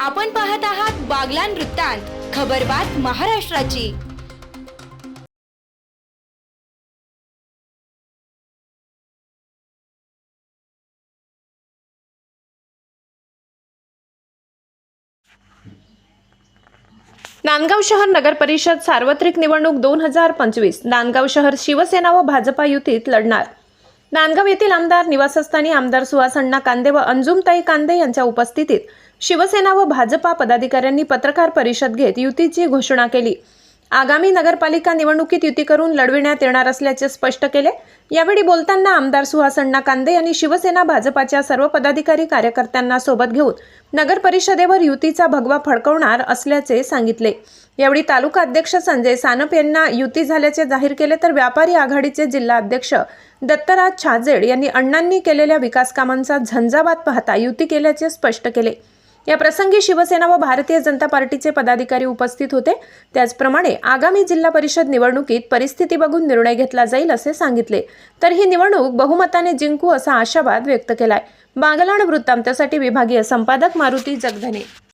आपण पाहत आहात बागलान वृत्तांत खबरबात महाराष्ट्राची. नांदगाव शहर नगर परिषद सार्वत्रिक निवडणूक दोन हजार पंचवीस. नांदगाव शहर शिवसेना व भाजपा युतीत लढणार. नांदगाव येथील आमदार निवासस्थानी आमदार सुहास अण्णा कांदे व अंजुमताई कांदे यांच्या उपस्थितीत शिवसेना व भाजपा पदाधिकाऱ्यांनी पत्रकार परिषद घेत युतीची घोषणा केली. आगामी नगरपालिका निवडणुकीत युती करून लढविण्यात येणार असल्याचे स्पष्ट केले. यावेळी बोलताना आमदार सुहास अण्णा कांदे यांनी शिवसेना भाजपाच्या सर्व पदाधिकारी कार्यकर्त्यांना सोबत घेऊन नगर परिषदेवर युतीचा भगवा फडकवणार असल्याचे सांगितले. यावेळी तालुका अध्यक्ष संजय सानप यांना युती झाल्याचे जाहीर केले तर व्यापारी आघाडीचे जिल्हा अध्यक्ष दत्तराज छाजेड यांनी अण्णांनी केलेल्या विकास कामांचा झंझावात पाहता युती केल्याचे स्पष्ट केले. या प्रसंगी शिवसेना व भारतीय जनता पार्टीचे पदाधिकारी उपस्थित होते. त्याचप्रमाणे आगामी जिल्हा परिषद निवडणुकीत परिस्थिती बघून निर्णय घेतला जाईल असे सांगितले. तर ही निवडणूक बहुमताने जिंकू असा आशावाद व्यक्त केलाय. बागलाण वृत्तांतासाठी विभागीय संपादक मारुती जगधने.